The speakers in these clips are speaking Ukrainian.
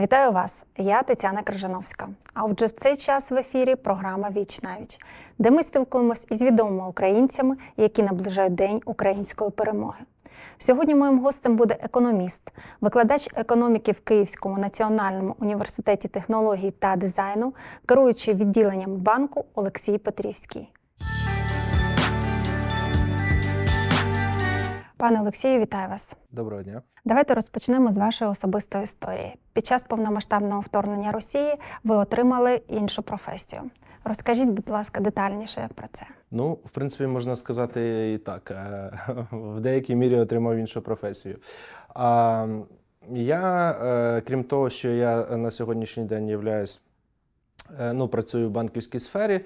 Вітаю вас! Я Тетяна Крижановська. А отже, в цей час в ефірі програма Віч навіч, де ми спілкуємось із відомими українцями, які наближають День української перемоги. Сьогодні моїм гостем буде економіст, викладач економіки в Київському національному університеті технологій та дизайну, керуючий відділенням банку Олексій Петрівський. Пане Олексію, вітаю вас. Доброго дня. Давайте розпочнемо з вашої особистої історії. Під час повномасштабного вторгнення Росії ви отримали іншу професію. Розкажіть, будь ласка, детальніше про це. Ну, в принципі, можна сказати і так. е, В деякій мірі отримав іншу професію. Я, е, крім того, що я на сьогоднішній день являюсь, е, ну, працюю в банківській сфері.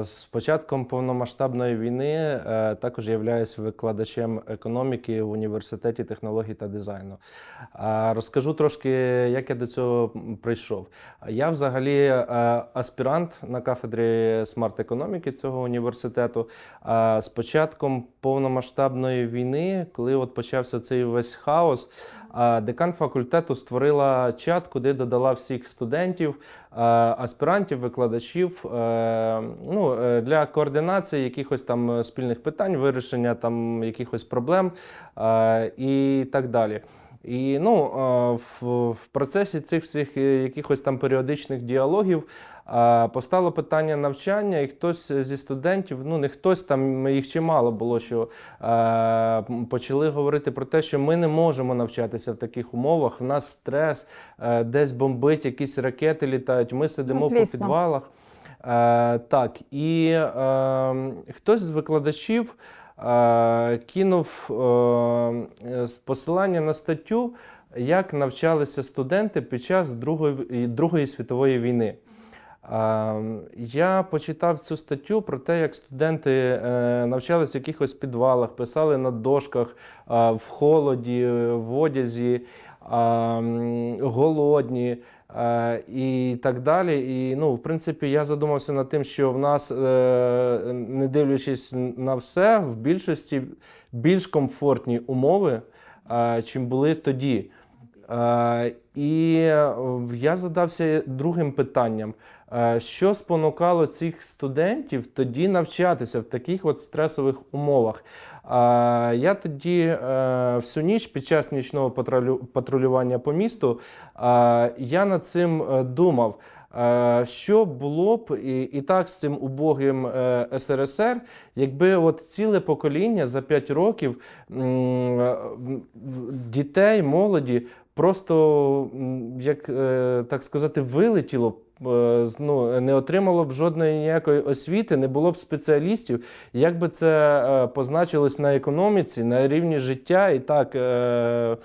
З початком повномасштабної війни е, також являюсь викладачем економіки в університеті технологій та дизайну. Розкажу трошки, як я до цього прийшов. Я взагалі е, аспірант на кафедрі смарт-економіки цього університету. З початком повномасштабної війни, коли от почався цей весь хаос, декан факультету створила чат, куди додала всіх студентів, аспірантів, викладачів е, ну, е, для координації якихось там спільних питань, вирішення там якихось проблем е, і так далі. І ну, е, в, в процесі цих всіх е, якихось там періодичних діалогів е, постало питання навчання, і хтось зі студентів, ну не хтось там, їх чимало було, що е, почали говорити про те, що ми не можемо навчатися в таких умовах. В нас стрес, е, десь бомбить, якісь ракети літають. Ми сидимо Ну, по підвалах. Е, так, і е, хтось з викладачів е, кинув е, посилання на статтю, як навчалися студенти під час Другої, Другої світової війни. Е, Я почитав цю статтю про те, як студенти навчалися в якихось підвалах, писали на дошках в холоді, в одязі, голодні. Е, і так далі. І ну, в принципі, я задумався над тим, що в нас, е, не дивлячись на все, в більшості більш комфортні умови, е, чим були тоді. І я задався другим питанням: що спонукало цих студентів тоді навчатися в таких от стресових умовах? Я тоді е, всю ніч під час нічного патрулювання по місту е, я над цим е, думав. Що було б і, і так з цим убогим СРСР, якби от ціле покоління за 5 років дітей, молоді просто, як так сказати, вилетіло б. Ну, не отримало б жодної ніякої освіти, не було б спеціалістів. Як би це е, позначилось на економіці, на рівні життя і так е,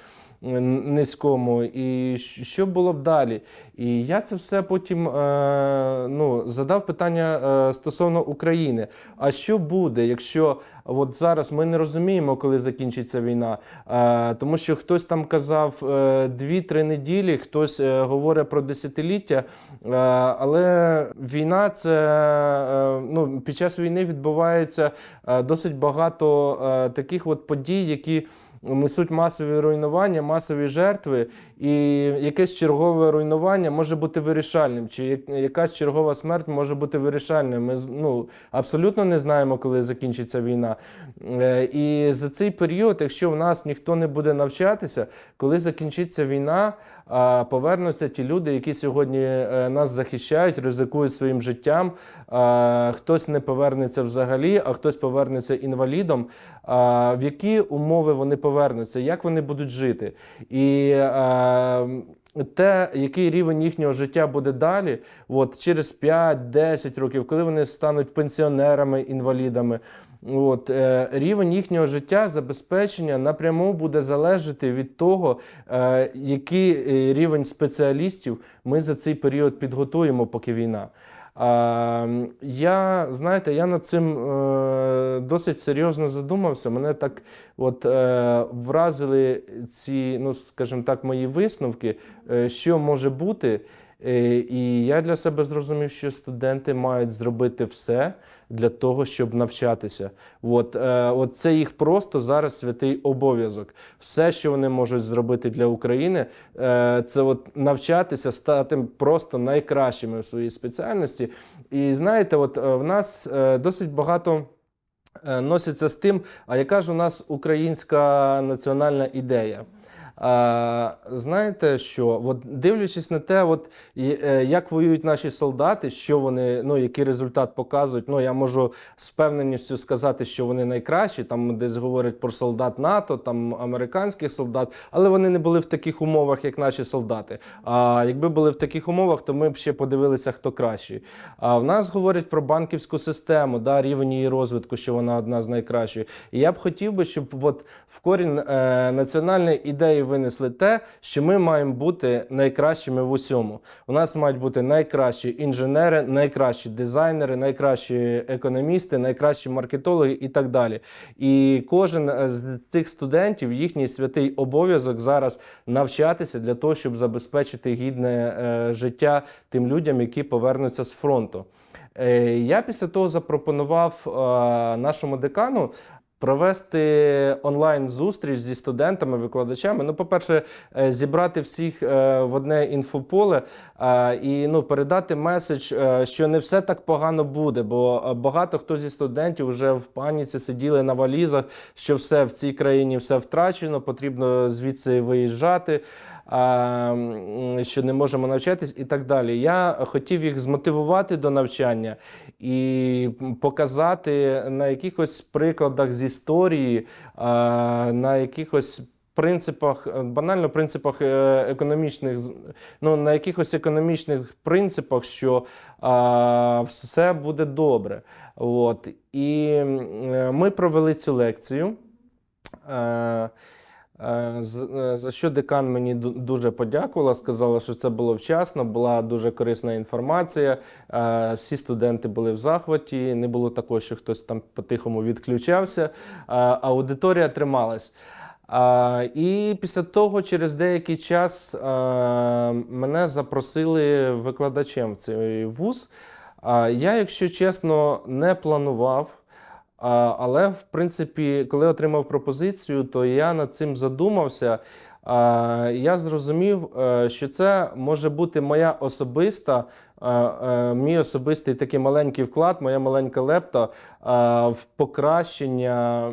низькому, і що було б далі? І я це все потім е, ну, задав питання е, стосовно України. А що буде, якщо от зараз ми не розуміємо, коли закінчиться війна? Е, тому що хтось там казав е, 2-3 неділі, хтось говорить про десятиліття. Але війна це ну, під час війни відбувається досить багато таких от подій, які несуть масові руйнування, масові жертви, і якесь чергове руйнування може бути вирішальним, чи якась чергова смерть може бути вирішальним. Ми ну, абсолютно не знаємо, коли закінчиться війна. Е, І за цей період, якщо в нас ніхто не буде навчатися, коли закінчиться війна, повернуться ті люди, які сьогодні е, нас захищають, ризикують своїм життям. Хтось не повернеться взагалі, а хтось повернеться інвалідом. В які умови вони повернуться, як вони будуть жити? І те, який рівень їхнього життя буде далі, от через 5-10 років, коли вони стануть пенсіонерами, інвалідами. От, е, рівень їхнього життя, забезпечення напряму буде залежати від того, е, який е, рівень спеціалістів ми за цей період підготуємо, поки війна. Я, знаєте, я над цим досить серйозно задумався. Мене так от, вразили ці, ну, скажімо так, мої висновки, що може бути. Е, І я для себе зрозумів, що студенти мають зробити все для того, щоб навчатися. От, е, от це їх просто зараз святий обов'язок. Все, що вони можуть зробити для України, е, це от навчатися, стати просто найкращими в своїй спеціальності. І знаєте, от в нас досить багато. Носиться з тим, а яка ж у нас українська національна ідея? Знаєте що? От дивлячись на те, от, е, як воюють наші солдати, що вони, ну, який результат показують, ну я можу з впевненістю сказати, що вони найкращі. Там десь говорять про солдат НАТО, там американських солдат, але вони не були в таких умовах, як наші солдати. А якби були в таких умовах, то ми б ще подивилися, хто кращий. А в нас говорять про банківську систему, да, рівень її розвитку, що вона одна з найкращих. І я б хотів би, щоб от в корінь е, національної ідеї винесли те, що ми маємо бути найкращими в усьому. У нас мають бути найкращі інженери, найкращі дизайнери, найкращі економісти, найкращі маркетологи і так далі. І кожен е, з тих студентів, їхній святий обов'язок зараз навчатися для того, щоб забезпечити гідне е, життя тим людям, які повернуться з фронту. Е, Я після того запропонував нашому декану провести онлайн зустріч зі студентами, викладачами. Ну, по-перше, е, зібрати всіх е, в одне інфополе е, і ну, передати меседж, що не все так погано буде, бо багато хто зі студентів вже в паніці сиділи на валізах, що все в цій країні все втрачено, потрібно звідси виїжджати. А, Що не можемо навчатись і так далі. Я хотів їх змотивувати до навчання і показати на якихось прикладах з історії, на якихось принципах, банально принципах е, економічних, ну на якихось економічних принципах, що а, все буде добре. От. І ми провели цю лекцію. З- е, За що декан мені дуже подякувала, сказала, що це було вчасно, була дуже корисна інформація. Е, Всі студенти були в захваті, не було такого, що хтось там по-тихому відключався. Е, Аудиторія трималась. І після того, через деякий час, е, мене запросили викладачем в цей вуз. Я, якщо чесно, не планував. Але, в принципі, коли отримав пропозицію, то я над цим задумався. А, Я зрозумів, е, що це може бути моя особиста, мій особистий такий маленький вклад, моя маленька лепта е, в покращення,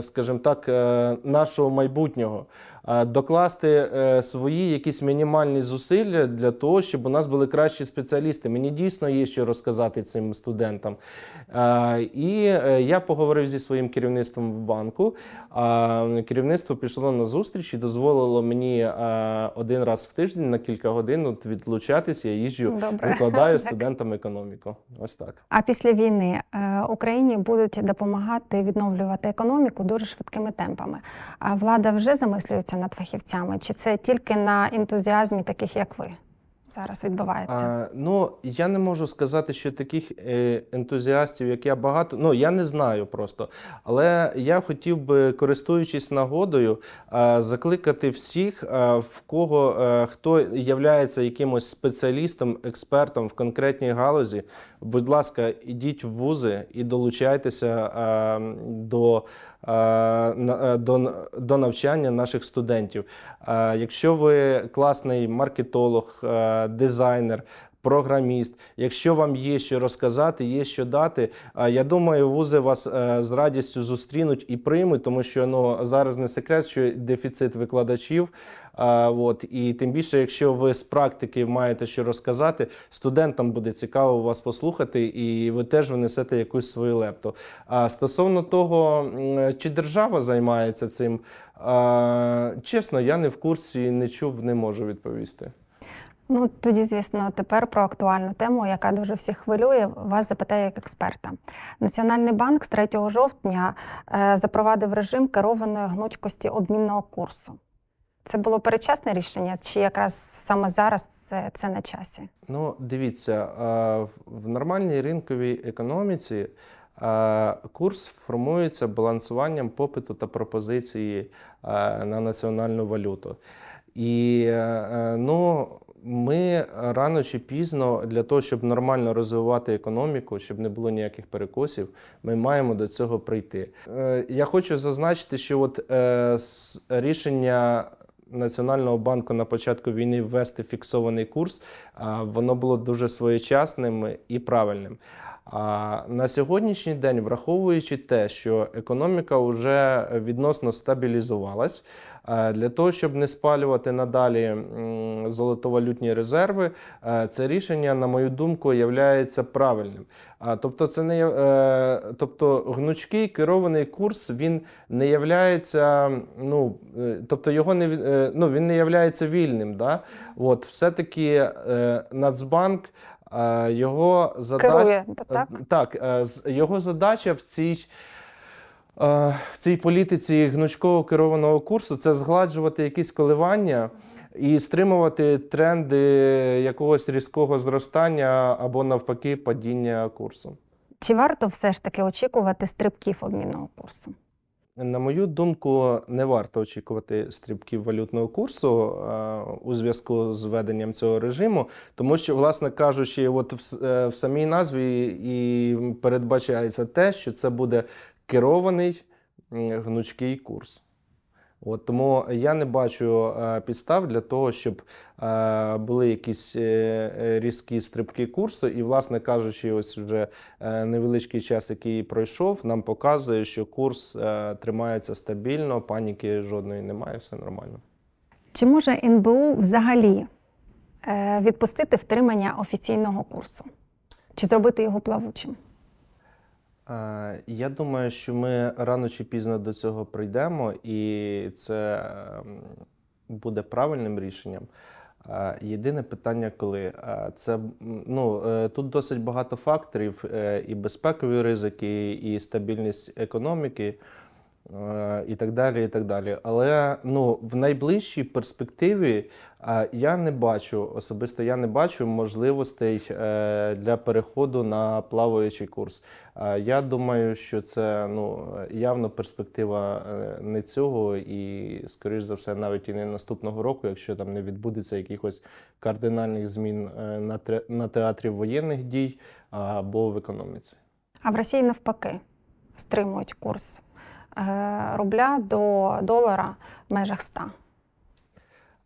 скажімо так, е, нашого майбутнього. Е, Докласти е, свої якісь мінімальні зусилля для того, щоб у нас були кращі спеціалісти. Мені дійсно є що розказати цим студентам. Е, І е, я поговорив зі своїм керівництвом в банку. Керівництво пішло на зустріч і дозволило мені е, один раз в тиждень на кілька годин відлучатися. Я їжджу, Добре. Викладаю студентам економіку. Ось так. А після війни е, Україні будуть допомагати відновлювати економіку дуже швидкими темпами. А влада вже замислюється над фахівцями, чи це тільки на ентузіазмі, таких як ви зараз відбувається? А, ну, я не можу сказати, що таких е, ентузіастів, як я багато. Ну, я не знаю просто. Але я хотів би, користуючись нагодою, е, закликати всіх, е, в кого хто являється якимось спеціалістом, експертом в конкретній галузі. Будь ласка, ідіть в вузи і долучайтеся до, до, до навчання наших студентів. Е, Якщо ви класний маркетолог, е, дизайнер, програміст, якщо вам є що розказати, є що дати, я думаю, вузи вас е, з радістю зустрінуть і приймуть, тому що ну, зараз не секрет, що дефіцит викладачів. От, і тим більше, якщо ви з практики маєте що розказати, студентам буде цікаво вас послухати, і ви теж внесете якусь свою лепту. А стосовно того, чи держава займається цим, чесно, я не в курсі, не чув, не можу відповісти. Ну тоді, звісно, тепер про актуальну тему, яка дуже всіх хвилює, вас запитаю як експерта. Національний банк з 3 жовтня е, запровадив режим керованої гнучкості обмінного курсу. Це було передчасне рішення, чи якраз саме зараз це, це на часі? Ну, дивіться, в- в нормальній ринковій економіці курс формується балансуванням попиту та пропозиції на національну валюту. І е, е, ну, Ми рано чи пізно для того, щоб нормально розвивати економіку, щоб не було ніяких перекосів, ми маємо до цього прийти. Е, Я хочу зазначити, що от е, рішення Національного банку на початку війни ввести фіксований курс, воно було дуже своєчасним і правильним. А на сьогоднішній день, враховуючи те, що економіка вже відносно стабілізувалась, для того, щоб не спалювати надалі золотовалютні резерви, е, це рішення, на мою думку, є правильним. Тобто, це не е, тобто гнучкий керований курс він не являється, ну е, тобто його не е, ну, він не являється вільним. Да? От, все-таки е, Нацбанк. е, Його задача Керує, так? Е, Так, е, його задача в цій, е, в цій політиці гнучково керованого курсу це згладжувати якісь коливання і стримувати тренди якогось різкого зростання або навпаки падіння курсу. Чи варто все ж таки очікувати стрибків обмінного курсу? На мою думку, не варто очікувати стрибків валютного курсу е, у зв'язку з введенням цього режиму, тому що, власне кажучи, от в, е, в самій назві і передбачається те, що це буде керований гнучкий курс. От, тому я не бачу е, підстав для того, щоб е, були якісь е, різкі стрибки курсу. І, власне кажучи, ось вже невеличкий час, який пройшов, нам показує, що курс тримається стабільно, паніки жодної немає, все нормально. Чи може НБУ взагалі відпустити втримання офіційного курсу? Чи зробити його плавучим? Е, Я думаю, що ми рано чи пізно до цього прийдемо, і це ем, буде правильним рішенням. Е, Єдине питання, коли Е, це ну тут досить багато факторів: і безпекові ризики, і стабільність економіки. Е, І так далі, і так далі. Але ну, в найближчій перспективі е, я не бачу, особисто я не бачу можливостей е, для переходу на плаваючий курс. Я думаю, що це ну, явно перспектива не цього, і, скоріш за все, навіть і не наступного року, якщо там не відбудеться якихось кардинальних змін на театрі воєнних дій або в економіці. А в Росії навпаки стримують курс рубля до долара в межах 100.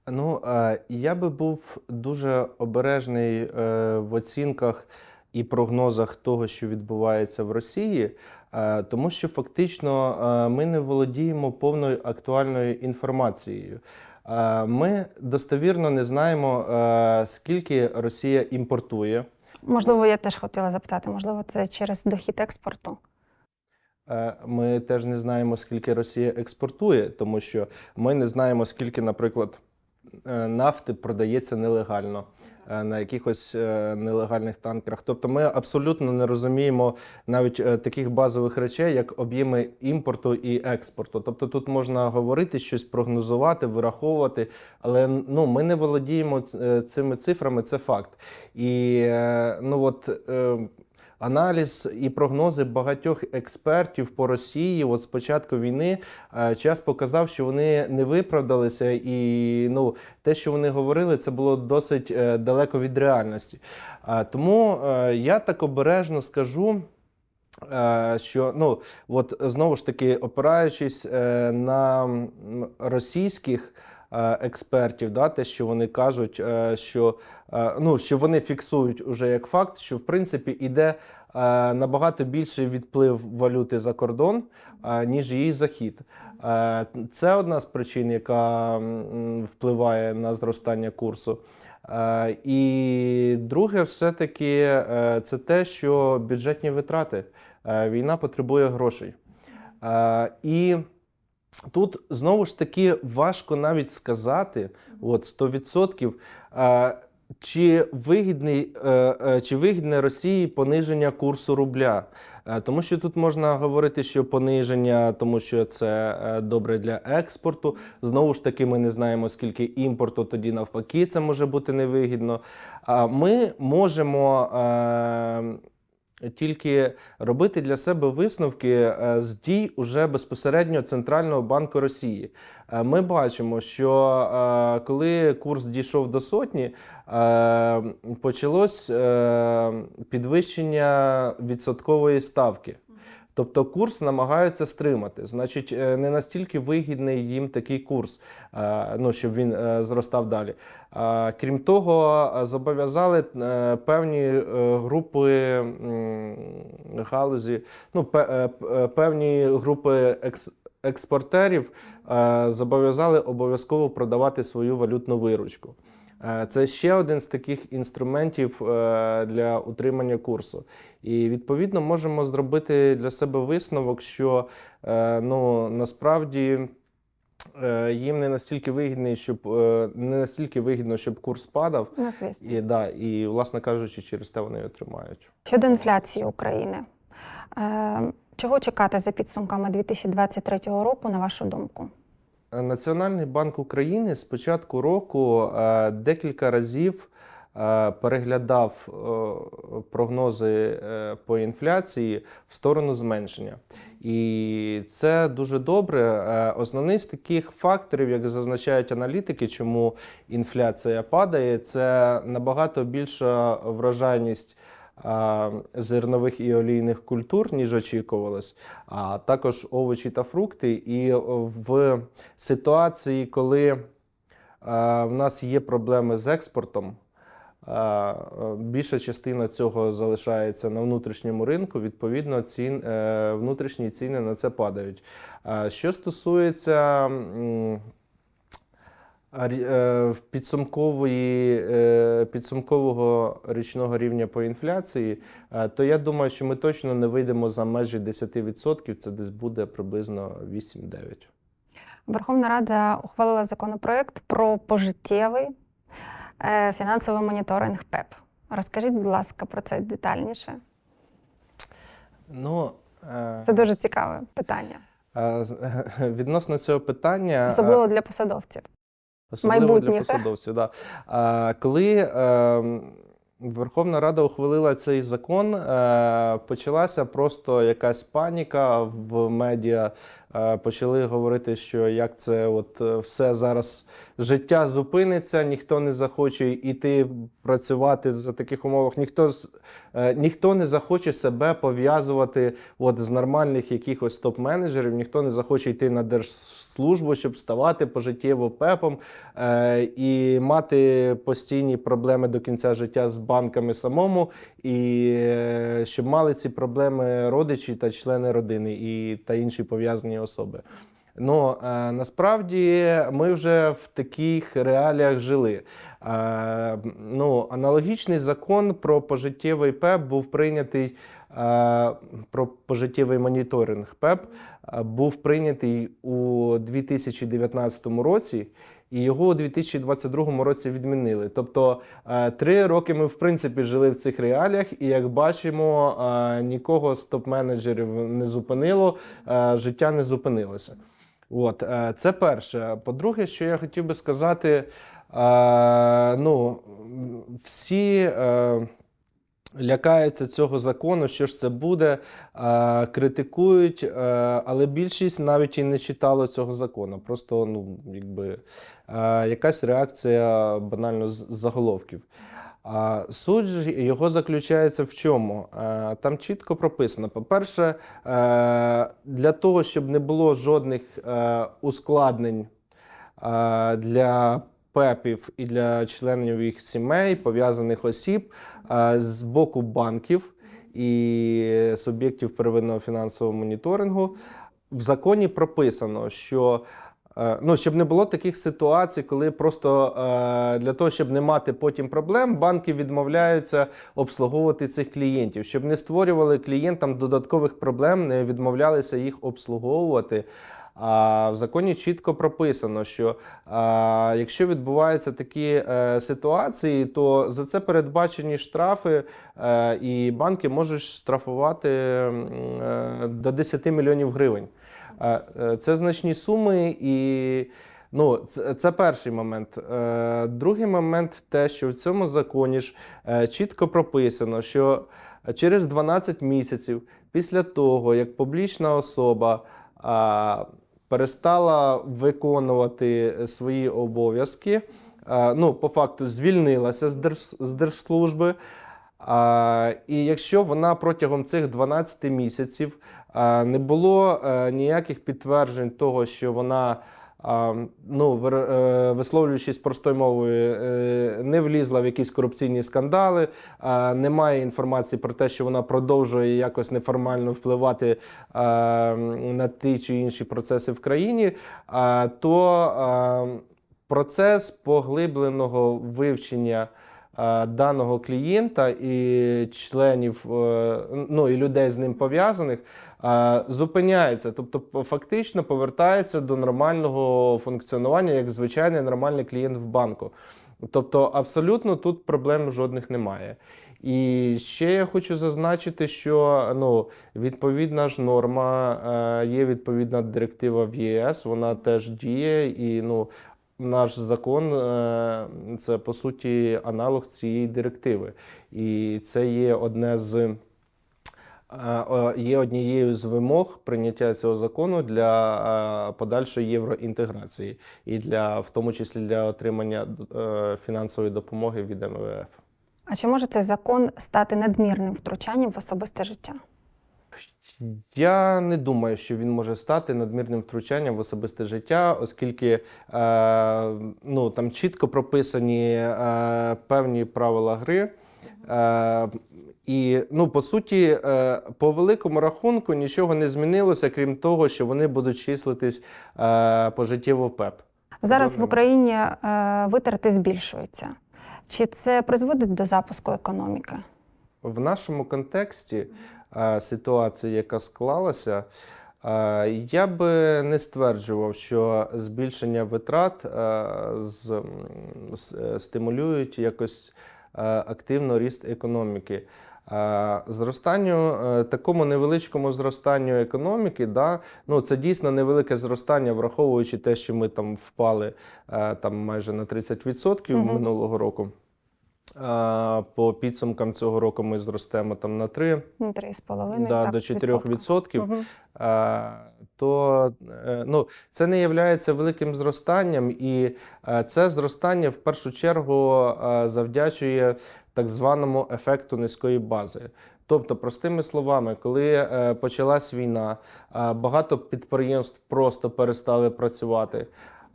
Ну, е, я би був дуже обережний е, в оцінках і прогнозах того, що відбувається в Росії, е, тому що фактично е, ми не володіємо повною актуальною інформацією. Е, Ми достовірно не знаємо, е, скільки Росія імпортує. Можливо, я теж хотіла запитати, можливо, це через дохід експорту. Е, Ми теж не знаємо, скільки Росія експортує, тому що ми не знаємо, скільки, наприклад, е, нафти продається нелегально е, на якихось нелегальних танкерах. Тобто ми абсолютно не розуміємо навіть таких базових речей, як об'єми імпорту і експорту. Тобто тут можна говорити, щось прогнозувати, вираховувати, але ну, ми не володіємо цими цифрами, це факт. І ну от. Аналіз і прогнози багатьох експертів по Росії, от з війни, е, час показав, що вони не виправдалися, і ну те, що вони говорили, це було досить е, далеко від реальності. Е, Тому я так обережно скажу. Що ну от знову ж таки, опираючись на російських експертів, да, те, що вони кажуть, е, що е, ну що вони фіксують уже як факт, що в принципі іде е, набагато більший відплив валюти за кордон, е, ніж її захід. Е, Це одна з причин, яка впливає на зростання курсу. Е, І друге, все-таки е, це те, що бюджетні витрати. Е, Війна потребує грошей. Е, І тут знову ж таки важко навіть сказати, от 100%, е, чи вигідний, е, е, чи вигідне Росії пониження курсу рубля. Е, Тому що тут можна говорити, що пониження, тому що це добре для експорту. Знову ж таки, ми не знаємо, скільки імпорту, тоді навпаки, це може бути невигідно. Ми можемо. Тільки робити для себе висновки е, з дій уже безпосередньо Центрального банку Росії. Е, Ми бачимо, що е, коли курс дійшов до сотні, почалось підвищення відсоткової ставки. Тобто курс намагаються стримати. Значить, е, не настільки вигідний їм такий курс, е, ну щоб він е, зростав далі. Крім того, зобов'язали певні групи галузі, ну певні групи екс- експортерів зобов'язали обов'язково продавати свою валютну виручку. Е, Це ще один з таких інструментів е, для утримання курсу. І відповідно можемо зробити для себе висновок, що е, ну, насправді їм не настільки вигідний, щоб не настільки вигідно, щоб курс падав. Ну, звісно. І, да, і, власне кажучи, через те вони і отримають. Щодо інфляції України, чого чекати за підсумками 2023 року, на вашу думку? Національний банк України з початку року е, декілька разів е, переглядав е, прогнози по інфляції в сторону зменшення. І це дуже добре. Основний з таких факторів, як зазначають аналітики, чому інфляція падає, це набагато більша врожайність а, зернових і олійних культур, ніж очікувалось, а також овочі та фрукти. І в ситуації, коли в нас є проблеми з експортом, е, більша частина цього залишається на внутрішньому ринку. Відповідно, цін, е, внутрішні ціни на це падають. Що стосується е, підсумкової, е, підсумкового річного рівня по інфляції, е, то я думаю, що ми точно не вийдемо за межі 10%, це десь буде приблизно 8-9%. Верховна Рада ухвалила законопроект про пожиттєвий е, фінансовий моніторинг ПЕП. Розкажіть, будь ласка, про це детальніше. Ну, е, Це дуже цікаве питання, е, відносно цього питання. е, особливо для посадовців. Особливо для посадовців. Да. А, коли е, Верховна Рада ухвалила цей закон, е, почалася просто якась паніка в медіа. Е, почали говорити, що як це от е, все зараз життя зупиниться, ніхто не захоче йти працювати за таких умовах, ніхто е, ніхто не захоче себе пов'язувати от з нормальних якихось топ-менеджерів, ніхто не захоче йти на держслужбу, щоб ставати пожиттєво пепом і мати постійні проблеми до кінця життя з банками самому, і щоб мали ці проблеми родичі та члени родини і та інші пов'язані особи. Ну е, насправді ми вже в таких реаліях жили. Е, ну, аналогічний закон про пожиттєвий ПЕП був прийнятий е, про пожиттєвий моніторинг ПЕП був прийнятий у 2019 році. І його у 2022 році відмінили. Тобто е, три роки ми в принципі жили в цих реаліях, і як бачимо, е, нікого з топ-менеджерів не зупинило, е, життя не зупинилося. От це перше. По-друге, що я хотів би сказати, ну всі. Лякаються цього закону, що ж це буде, е, критикують, е, але більшість навіть і не читало цього закону. Просто ну, якби, е, якась реакція банально з заголовків. А суть його заключається в чому? Там чітко прописано: по-перше, для того, щоб не було жодних ускладнень для ПЕПів і для членів їх сімей, пов'язаних осіб е, з боку банків і суб'єктів первинного фінансового моніторингу. В законі прописано, що е, ну, щоб не було таких ситуацій, коли просто е, для того, щоб не мати потім проблем, банки відмовляються обслуговувати цих клієнтів, щоб не створювали клієнтам додаткових проблем, не відмовлялися їх обслуговувати. А в законі чітко прописано, що якщо відбуваються такі е, ситуації, то за це передбачені штрафи, е, і банки можуть штрафувати е, до 10 мільйонів гривень. Це значні суми, і Ну, це, перший момент. Другий момент те, що в цьому законі ж чітко прописано, що через 12 місяців після того, як публічна особа перестала виконувати свої обов'язки, ну, по факту звільнилася з, держ, з держслужби. А, і якщо вона протягом цих 12 місяців а, не було а, ніяких підтверджень того, що вона ну, е, висловлюючись простою мовою, е, не влізла в якісь корупційні скандали, немає інформації про те, що вона продовжує якось неформально впливати а, на ті чи інші процеси в країні, то процес поглибленого вивчення е, даного клієнта і членів, е, ну і людей з ним пов'язаних, е, зупиняється, тобто фактично повертається до нормального функціонування як звичайний нормальний клієнт в банку. Тобто, абсолютно тут проблем жодних немає. І ще я хочу зазначити, що ну, відповідна ж норма, е, є відповідна директива в ЄС, вона теж діє, і ну, наш закон е, це по суті аналог цієї директиви. І це є одне з. е, Є однією з вимог прийняття цього закону для е, подальшої євроінтеграції і для, в тому числі для отримання фінансової допомоги від МВФ. А чи може цей закон стати надмірним втручанням в особисте життя? Я не думаю, що він може стати надмірним втручанням в особисте життя, оскільки е, ну, там чітко прописані е, певні правила гри. Е, і ну, по суті, е, по великому рахунку нічого не змінилося, крім того, що вони будуть числитись е, пожиттєво ПЕП. Зараз в Україні е, витрати збільшуються. Чи це призводить до запуску економіки? В нашому контексті ситуації, яка склалася, е, я би не стверджував, що збільшення витрат е, е, стимулюють якось е, активно ріст економіки. Е, Зростанню, е, такому невеличкому зростанню економіки, да, ну це дійсно невелике зростання, враховуючи те, що ми там впали е, там майже на 30% Мгм. минулого року. По підсумкам цього року ми зростемо там на 3 Ну, 3,5 да, так, до 4 відсотків. Мгм. То е, ну, це не є великим зростанням, і е, це зростання в першу чергу е, завдячує так званому ефекту низької бази. Тобто, простими словами, коли почалась війна, багато підприємств просто перестали працювати.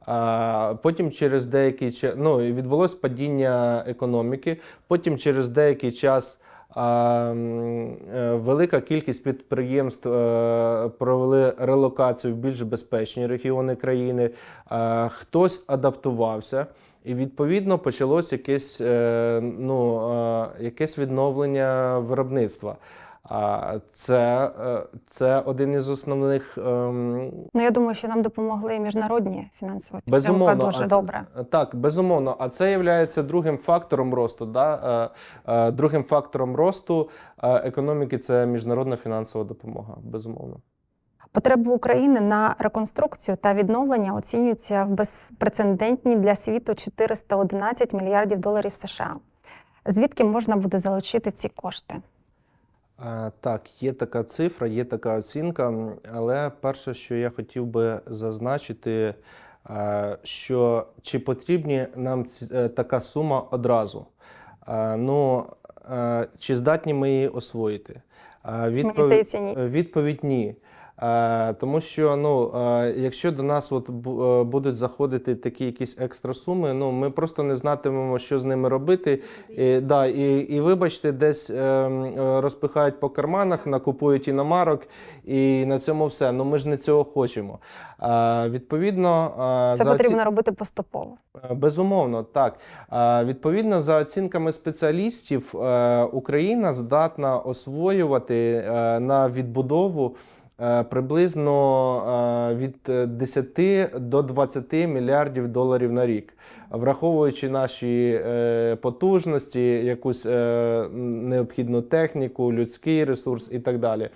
А потім через деякий час ну, відбулось падіння економіки. Потім через деякий час е, велика кількість підприємств е, провели релокацію в більш безпечні регіони країни. А, Хтось адаптувався. І відповідно почалось якесь, е, ну, е, якесь відновлення виробництва. Це, е, це один із основних ем, Ну, я думаю, що нам допомогли міжнародні фінансові підтримка дуже це- добре. Так, безумовно. А це є другим фактором росту. Да? Е, е, Другим фактором росту економіки це міжнародна фінансова допомога. Безумовно. Потреби України на реконструкцію та відновлення оцінюються в безпрецедентні для світу 411 мільярдів доларів США. Звідки можна буде залучити ці кошти? Так, є така цифра, є така оцінка, але перше, що я хотів би зазначити, е, що чи потрібні нам е, така сума одразу? Е, Ну, чи здатні ми її освоїти? Відповідь, Мені здається, ні. Відповідь ні. Е, Тому що ну, е, якщо до нас от е, будуть заходити такі якісь екстра суми, ну ми просто не знатимемо, що з ними робити. І, да, і, і вибачте, десь е, м, е, розпихають по карманах, накупують іномарок, і на цьому все. Ну ми ж не цього хочемо. Відповідно, Це за оці- потрібно робити поступово. Безумовно, так. Відповідно, за оцінками спеціалістів, Україна здатна освоювати на відбудову приблизно е, від е, 10 до 20 мільярдів доларів на рік, враховуючи наші е, потужності, якусь е, необхідну техніку, людський ресурс і так далі.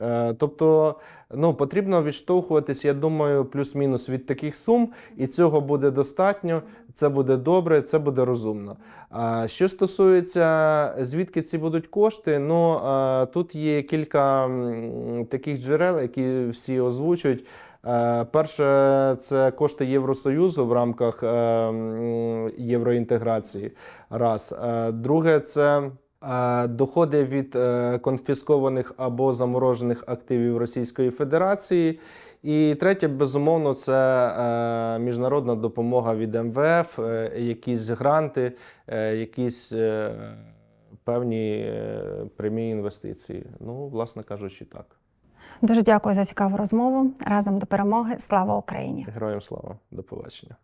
Е, Тобто, ну, потрібно відштовхуватись, я думаю, плюс-мінус від таких сум, і цього буде достатньо. Це буде добре, це буде розумно. А що стосується звідки ці будуть кошти, ну е, тут є кілька таких джерел, які всі озвучують. Е, Перше, це кошти Євросоюзу в рамках е, євроінтеграції. Раз. Е, Друге, це е, доходи від е, конфіскованих або заморожених активів Російської Федерації. І третє, безумовно, це е, міжнародна допомога від МВФ, е, якісь гранти, якісь певні прямі інвестиції. Ну, власне кажучи, так. Дуже дякую за цікаву розмову. Разом до перемоги. Слава Україні! Героям слава, до побачення.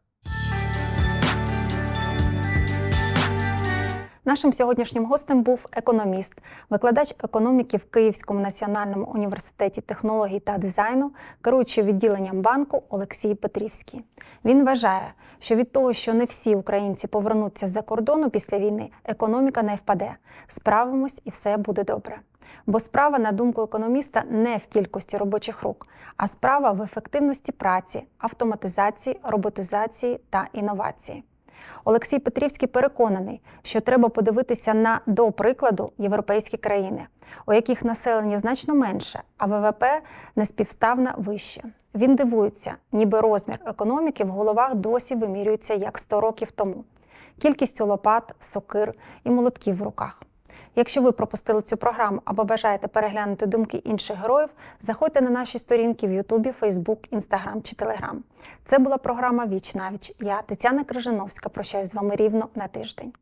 Нашим сьогоднішнім гостем був економіст, викладач економіки в Київському національному університеті технологій та дизайну, керуючий відділенням банку Олексій Петрівський. Він вважає, що від того, що не всі українці повернуться з-за кордону після війни, економіка не впаде. Справимось і все буде добре. Бо справа, на думку економіста, не в кількості робочих рук, а справа в ефективності праці, автоматизації, роботизації та інновації. Олексій Петрівський переконаний, що треба подивитися на до прикладу європейські країни, у яких населення значно менше, а ВВП неспівставна вище. Він дивується, ніби розмір економіки в головах досі вимірюється як 100 років тому. Кількістю лопат, сокир і молотків в руках. Якщо ви пропустили цю програму або бажаєте переглянути думки інших героїв, заходьте на наші сторінки в Ютубі, Фейсбук, Інстаграм чи Телеграм. Це була програма Віч навіч. Я Тетяна Крижановська. Прощаюсь з вами рівно на тиждень.